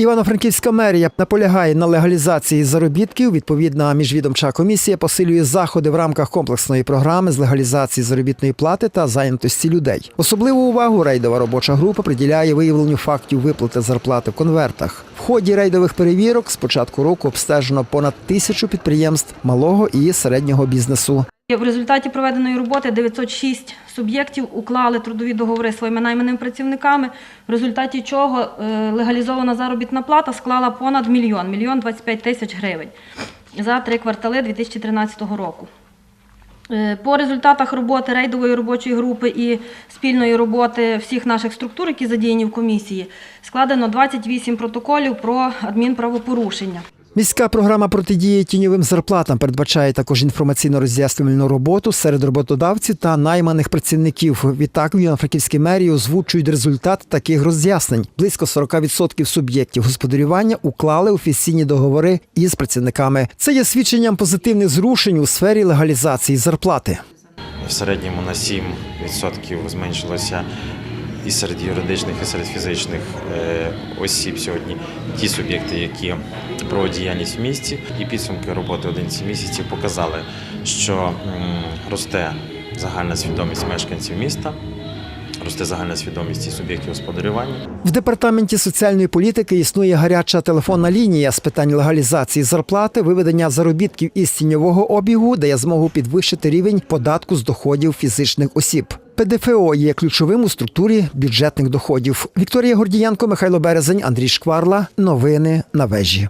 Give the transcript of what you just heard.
Івано-Франківська мерія наполягає на легалізації заробітків. Відповідна міжвідомча комісія посилює заходи в рамках комплексної програми з легалізації заробітної плати та зайнятості людей. Особливу увагу рейдова робоча група приділяє виявленню фактів виплати зарплати в конвертах. В ході рейдових перевірок з початку року обстежено понад тисячу підприємств малого і середнього бізнесу. В результаті проведеної роботи 906 суб'єктів уклали трудові договори своїми найманими працівниками, в результаті чого е, легалізована заробітна плата склала понад мільйон, мільйон 25 тисяч гривень за три квартали 2013 року. Е, По результатах роботи рейдової робочої групи і спільної роботи всіх наших структур, які задіяні в комісії, складено 28 протоколів про адмінправопорушення. Міська програма протидії тіньовим зарплатам передбачає також інформаційно-роз'яснювальну роботу серед роботодавців та найманих працівників. Відтак в Івано-Франківській мерії озвучують результат таких роз'яснень. Близько 40% суб'єктів господарювання уклали офіційні договори із працівниками. Це є свідченням позитивних зрушень у сфері легалізації зарплати. в середньому на 7% зменшилося і серед юридичних, і серед фізичних е, осіб сьогодні ті суб'єкти, які проводять діяльність в місті, і підсумки роботи 11 місяців показали, що росте загальна свідомість мешканців міста, росте загальна свідомість і суб'єктів господарювання. В департаменті соціальної політики існує гаряча телефонна лінія з питань легалізації зарплати, виведення заробітків із тіньового обігу, дає змогу підвищити рівень податку з доходів фізичних осіб. ПДФО є ключовим у структурі бюджетних доходів. Вікторія Гордієнко, Михайло Березень, Андрій Шкварла. Новини на вежі.